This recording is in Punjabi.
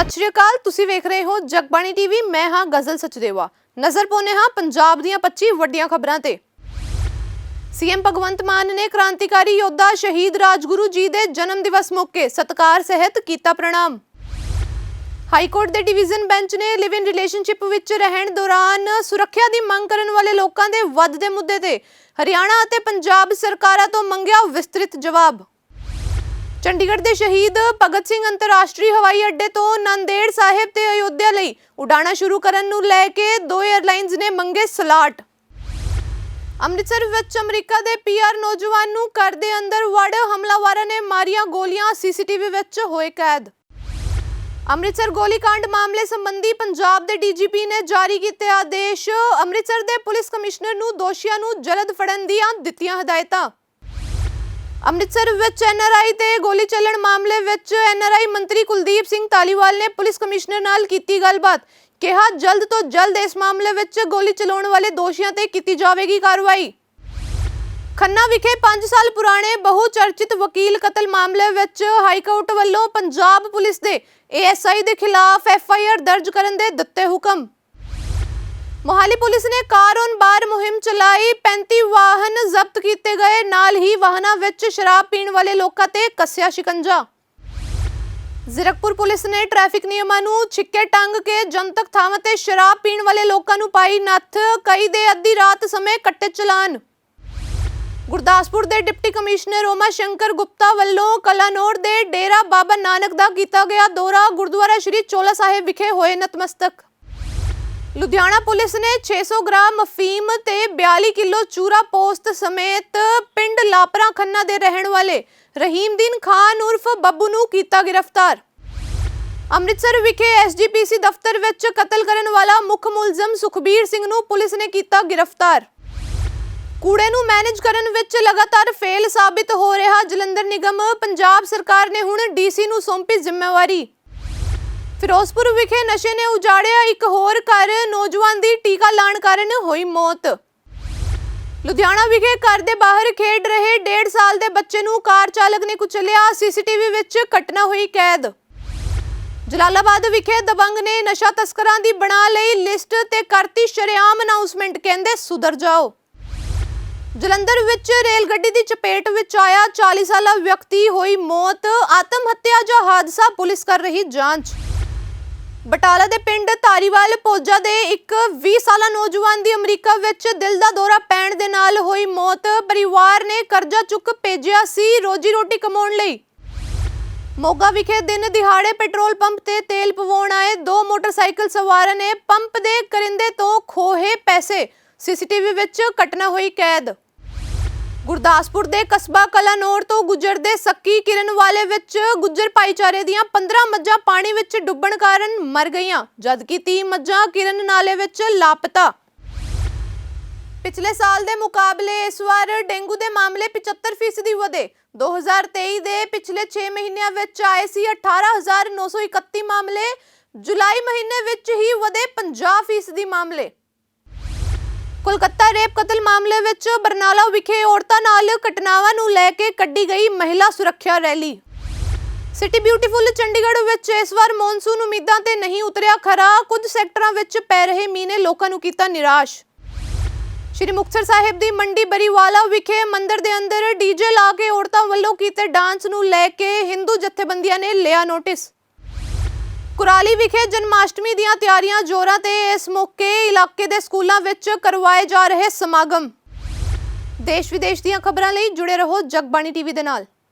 ਸਤਿ ਸ਼੍ਰੀ ਅਕਾਲ, ਤੁਸੀਂ ਵੇਖ ਰਹੇ ਹੋ ਜਗਬਾਣੀ ਟੀਵੀ, ਮੈਂ ਹਾਂ ਗਜ਼ਲ ਸਚਦੇਵਾ। ਨਜ਼ਰ ਪਾਉਂਦੇ ਹਾਂ ਪੰਜਾਬ ਦੀਆਂ 25 ਵੱਡੀਆਂ ਖਬਰਾਂ ਤੇ। ਸੀਐਮ ਭਗਵੰਤ ਮਾਨ ਨੇ ਕ੍ਰਾਂਤੀਕਾਰੀ ਯੋਧਾ ਸ਼ਹੀਦ ਰਾਜਗੁਰੂ ਜੀ ਦੇ ਜਨਮ ਦਿਵਸ ਮੌਕੇ ਸਤਕਾਰ ਸਹਿਤ ਕੀਤਾ ਪ੍ਰਣਾਮ। ਹਾਈ ਕੋਰਟ ਦੇ ਡਿਵੀਜ਼ਨ ਬੈਂਚ ਨੇ ਲਿਵ ਇਨ ਰਿਲੇਸ਼ਨਸ਼ਿਪ ਵਿੱਚ ਰਹਿਣ ਦੌਰਾਨ ਸੁਰੱਖਿਆ ਦੀ ਮੰਗ ਕਰਨ ਵਾਲੇ ਲੋਕਾਂ ਦੇ ਵੱਧ ਦੇ ਮੁੱਦੇ ਤੇ ਹਰਿਆਣਾ ਅਤੇ ਪੰਜਾਬ ਸਰਕਾਰਾਂ ਤੋਂ ਮੰਗਿਆ ਵਿਸਤ੍ਰਿਤ ਜਵਾਬ। ਚੰਡੀਗੜ੍ਹ ਦੇ ਸ਼ਹੀਦ ਭਗਤ ਸਿੰਘ ਅੰਤਰਰਾਸ਼ਟਰੀ ਹਵਾਈ ਅੱਡੇ ਤੋਂ ਨੰਦੇੜ ਸਾਹਿਬ ਤੇ ਅਯੋਧਿਆ ਲਈ ਉਡਾਣਾ ਸ਼ੁਰੂ ਕਰਨ ਨੂੰ ਲੈ ਕੇ ਦੋ 에ਅਰਲਾਈਨਜ਼ ਨੇ ਮੰਗੇ ਸਲਾਟ। ਅੰਮ੍ਰਿਤਸਰ ਵਿੱਚ ਅਮਰੀਕਾ ਦੇ ਪੀਆਰ ਨੌਜਵਾਨ ਨੂੰ ਘਰ ਦੇ ਅੰਦਰ ਵੜ ਹਮਲਾਵਰਾਂ ਨੇ ਮਾਰੀਆਂ ਗੋਲੀਆਂ, ਸੀਸੀਟੀਵੀ ਵਿੱਚ ਹੋਏ ਕੈਦ। ਅੰਮ੍ਰਿਤਸਰ ਗੋਲੀकांड ਮਾਮਲੇ ਸੰਬੰਧੀ ਪੰਜਾਬ ਦੇ ਡੀਜੀਪੀ ਨੇ ਜਾਰੀ ਕੀਤੇ ਆਦੇਸ਼। ਅੰਮ੍ਰਿਤਸਰ ਦੇ ਪੁਲਿਸ ਕਮਿਸ਼ਨਰ ਨੂੰ ਦੋਸ਼ੀਆਂ ਨੂੰ ਜਲਦ ਫੜਨ ਦੀਆਂ ਦਿੱਤੀਆਂ ਹਦਾਇਤਾਂ। ਅੰਮ੍ਰਿਤਸਰ ਵਿੱਚ ਐਨਆਰਆਈ ਤੇ ਗੋਲੀ ਚੱਲਣ ਮਾਮਲੇ ਵਿੱਚ ਐਨਆਰਆਈ ਮੰਤਰੀ ਕੁਲਦੀਪ ਸਿੰਘ ਧਾਲੀਵਾਲ ਨੇ ਪੁਲਿਸ ਕਮਿਸ਼ਨਰ ਨਾਲ ਕੀਤੀ ਗੱਲਬਾਤ। ਕਿਹਾ, ਜਲਦ ਤੋਂ ਜਲਦ ਇਸ ਮਾਮਲੇ ਵਿੱਚ ਗੋਲੀ ਚਲਾਉਣ ਵਾਲੇ ਦੋਸ਼ੀਆਂ ਤੇ ਕੀਤੀ ਜਾਵੇਗੀ ਕਾਰਵਾਈ। ਖੰਨਾ ਵਿਖੇ 5 ਸਾਲ ਪੁਰਾਣੇ ਬਹੁ ਚਰਚਿਤ ਵਕੀਲ ਕਤਲ ਮਾਮਲੇ ਵਿੱਚ ਹਾਈ ਕੋਰਟ ਵੱਲੋਂ ਪੰਜਾਬ ਪੁਲਿਸ ਦੇ ਏਐਸਆਈ ਦੇ ਖਿਲਾਫ ਐਫਆਈਆਰ ਦਰਜ ਕਰਨ ਦੇ ਦਿੱਤੇ ਹੁਕਮ। ਮੋਹਾਲੀ ਪੁਲਿਸ ਨੇ ਕਾਰ ਔਨ ਬਾਰ ਮੁਹਿੰਮ ਚਲਾਈ 35 ਵਾਹਨ ਜ਼ਬਤ ਕੀਤੇ ਗਏ, ਨਾਲ ਹੀ ਵਾਹਨਾਂ ਵਿੱਚ ਸ਼ਰਾਬ ਪੀਣ ਵਾਲੇ ਲੋਕਾਂ ਤੇ ਕੱਸਿਆ ਸ਼ਿਕੰਜਾ। ਜ਼ੀਰਕਪੁਰ ਪੁਲਿਸ ਨੇ ਟ੍ਰੈਫਿਕ ਨਿਯਮਾਂ ਨੂੰ ਛਿੱਕੇ ਟੰਗ ਕੇ ਜਨਤਕ ਥਾਵਾਂ ਤੇ ਸ਼ਰਾਬ ਪੀਣ ਵਾਲੇ ਲੋਕਾਂ ਨੂੰ ਪਾਈ ਨੱਥ, ਕਈ ਦੇ ਅੱਧੀ ਰਾਤ ਸਮੇਂ ਕੱਟੇ ਚਲਾਨ। ਗੁਰਦਾਸਪੁਰ ਦੇ ਡਿਪਟੀ ਕਮਿਸ਼ਨਰ ਓਮਾ ਸ਼ੰਕਰ ਗੁਪਤਾ ਵੱਲੋਂ ਕਲਾਨੌਰ ਦੇ ਡੇਰਾ ਬਾਬਾ ਨਾਨਕ ਦਾ ਕੀਤਾ ਗਿਆ ਦੌਰਾ। ਗੁਰਦੁਆਰਾ ਸ਼੍ਰੀ ਚੋਲਾ ਸਾਹਿਬ ਵਿਖੇ ਹੋਏ ਨਤਮਸਤਕ। ਲੁਧਿਆਣਾ ਪੁਲਿਸ ਨੇ 600 ਗ੍ਰਾਮ ਅਫੀਮ ਤੇ 42 ਕਿਲੋ ਚੂਰਾ ਪੋਸਤ ਸਮੇਤ ਪਿੰਡ ਲਾਪਰਾ ਖੰਨਾ ਦੇ ਰਹਿਣ ਵਾਲੇ ਰਹੀਮਦੀਨ ਖਾਨ ਉਰਫ ਬੱਬੂ ਨੂੰ ਕੀਤਾ ਗ੍ਰਿਫਤਾਰ। ਅੰਮ੍ਰਿਤਸਰ ਵਿਖੇ ਐਸਜੀਪੀਸੀ ਦਫ਼ਤਰ ਵਿੱਚ ਕਤਲ ਕਰਨ ਵਾਲਾ ਮੁੱਖ ਮੁਲਜ਼ਮ ਸੁਖਬੀਰ ਸਿੰਘ ਨੂੰ ਪੁਲਿਸ ਨੇ ਕੀਤਾ ਗ੍ਰਿਫਤਾਰ। ਕੂੜੇ ਨੂੰ ਮੈਨੇਜ ਕਰਨ ਵਿੱਚ ਲਗਾਤਾਰ ਫੇਲ ਸਾਬਿਤ ਹੋ ਰਿਹਾ ਜਲੰਧਰ ਨਿਗਮ। ਪੰਜਾਬ ਸਰਕਾਰ ਨੇ ਹੁਣ ਡੀਸੀ ਨੂੰ ਸੌਂਪੀ ਜ਼ਿੰਮੇਵਾਰੀ। ਫਿਰੋਜ਼ਪੁਰ ਵਿਖੇ ਨਸ਼ੇ ਨੇ ਉਜਾੜਿਆ ਇੱਕ ਹੋਰ ਘਰ। ਨੌਜਵਾਨ ਦੀ ਟੀਕਾ ਲਾਣ ਕਾਰਨ ਹੋਈ ਮੌਤ। ਲੁਧਿਆਣਾ ਵਿਖੇ ਘਰ ਦੇ ਬਾਹਰ ਖੇਡ ਰਹੇ 1.5 ਸਾਲ ਦੇ ਬੱਚੇ ਨੂੰ ਕਾਰ ਚਾਲਕ ਨੇ ਕੁਚਲਿਆ। ਸੀਸੀਟੀਵੀ ਵਿੱਚ ਘਟਨਾ ਹੋਈ ਕੈਦ। ਜਲਾਲਾਬਾਦ ਵਿਖੇ ਦਬੰਗ ਨੇ ਨਸ਼ਾ ਤਸਕਰਾਂ ਦੀ ਬਣਾ ਲਈ ਲਿਸਟ ਤੇ ਕਰਤੀ ਸ਼ਰੇਆਮ ਅਨਾਉਂਸਮੈਂਟ, ਕਹਿੰਦੇ ਸੁਧਰ ਜਾਓ। ਜਲੰਧਰ ਵਿੱਚ ਰੇਲ ਗੱਡੀ ਦੀ ਚਪੇਟ ਵਿੱਚ ਆਇਆ 40 ਸਾਲਾ ਵਿਅਕਤੀ, ਹੋਈ ਮੌਤ। ਆਤਮ ਹੱਤਿਆ ਜਾਂ ਹਾਦਸਾ ਪੁਲਿਸ ਕਰ ਰਹੀ ਜਾਂਚ। ਬਟਾਲਾ ਦੇ ਪਿੰਡ ਧਾਰੀਵਾਲ ਪੋਜਾ ਦੇ ਇੱਕ 20 ਸਾਲਾ ਨੌਜਵਾਨ ਦੀ ਅਮਰੀਕਾ ਵਿੱਚ ਦਿਲ ਦਾ ਦੌਰਾ ਪੈਣ ਦੇ ਨਾਲ ਹੋਈ ਮੌਤ। ਪਰਿਵਾਰ ਨੇ ਕਰਜ਼ਾ ਚੁੱਕ ਭੇਜਿਆ ਸੀ ਰੋਜੀ ਰੋਟੀ ਕਮਾਉਣ ਲਈ। ਮੋਗਾ ਵਿਖੇ ਦਿਨ ਦਿਹਾੜੇ ਪੈਟਰੋਲ ਪੰਪ ਤੇ ਤੇਲ ਪਵਾਉਣ ਆਏ ਦੋ ਮੋਟਰਸਾਈਕਲ ਸਵਾਰਾਂ ਨੇ ਪੰਪ ਦੇ ਕਰਿੰਦੇ ਤੋਂ ਖੋਹੇ ਪੈਸੇ। ਸੀਸੀਟੀਵੀ ਵਿੱਚ ਘਟਨਾ ਹੋਈ ਕੈਦ। ਗੁਰਦਾਸਪੁਰ ਦੇ ਕਸਬਾ ਕਲਾਨੌਰ ਤੋਂ ਗੁਜਰਦੇ ਸੱਕੀ ਕਿਰਨ ਵਾਲੇ ਵਿੱਚ ਗੁੱਜਰ ਭਾਈਚਾਰੇ ਦੀਆਂ 15 ਮੱਝਾਂ ਪਾਣੀ ਵਿੱਚ ਡੁੱਬਣ ਕਾਰਨ ਮਰ ਗਈਆਂ, ਜਦਕਿ 30 ਮੱਝਾਂ ਕਿਰਨ ਨਾਲੇ ਵਿੱਚ ਲਾਪਤਾ। ਪਿਛਲੇ ਸਾਲ ਦੇ ਮੁਕਾਬਲੇ ਇਸ ਵਾਰ ਡੇਂਗੂ ਦੇ ਮਾਮਲੇ 75% ਵਧੇ। 2023 ਦੇ ਪਿਛਲੇ 6 ਮਹੀਨਿਆਂ ਵਿੱਚ ਆਏ ਸੀ 18931 ਮਾਮਲੇ। ਜੁਲਾਈ ਮਹੀਨੇ ਵਿੱਚ ਹੀ ਵਧੇ 50% ਮਾਮਲੇ। ਕੋਲਕਾਤਾ ਰੇਪ ਕਤਲ ਮਾਮਲੇ ਵਿੱਚ ਬਰਨਾਲਾ ਵਿਖੇ ਔਰਤਾਂ ਨਾਲ ਘਟਨਾਵਾਂ ਨੂੰ ਲੈ ਕੇ ਕੱਢੀ ਗਈ ਮਹਿਲਾ ਸੁਰੱਖਿਆ ਰੈਲੀ। ਸਿਟੀ ਬਿਊਟੀਫੁਲ ਚੰਡੀਗੜ੍ਹ ਵਿੱਚ ਇਸ ਵਾਰ ਮੌਨਸੂਨ ਉਮੀਦਾਂ ਤੇ ਨਹੀਂ ਉਤਰਿਆ ਖਰਾ। ਕੁਝ ਸੈਕਟਰਾਂ ਵਿੱਚ ਪੈ ਰਹੇ ਮੀਂਹ ਨੇ ਲੋਕਾਂ ਨੂੰ ਕੀਤਾ ਨਿਰਾਸ਼। ਸ਼੍ਰੀ ਮੁਕਤਸਰ ਸਾਹਿਬ ਦੀ ਮੰਡੀ ਬਰੀਵਾਲਾ ਵਿਖੇ ਮੰਦਿਰ ਦੇ ਅੰਦਰ ਡੀਜੇ ਲਾ ਕੇ ਔਰਤਾਂ ਵੱਲੋਂ ਕੀਤੇ ਡਾਂਸ ਨੂੰ ਲੈ ਕੇ ਹਿੰਦੂ ਜਥੇਬੰਦੀਆਂ ਨੇ ਲਿਆ ਨੋਟਿਸ। ਕੁਰਾਲੀ ਵਿਖੇ ਜਨਮਾਸ਼ਟਮੀ ਦੀਆਂ ਤਿਆਰੀਆਂ ਜ਼ੋਰਾਂ ਤੇ ਇਸ ਮੌਕੇ ਇਲਾਕੇ ਦੇ ਸਕੂਲਾਂ ਵਿੱਚ ਕਰਵਾਏ ਜਾ ਰਹੇ ਸਮਾਗਮ। ਦੇਸ਼ ਵਿਦੇਸ਼ ਦੀਆਂ ਖਬਰਾਂ ਲਈ ਜੁੜੇ ਰਹੋ ਜਗਬਾਣੀ ਟੀਵੀ ਦੇ ਨਾਲ।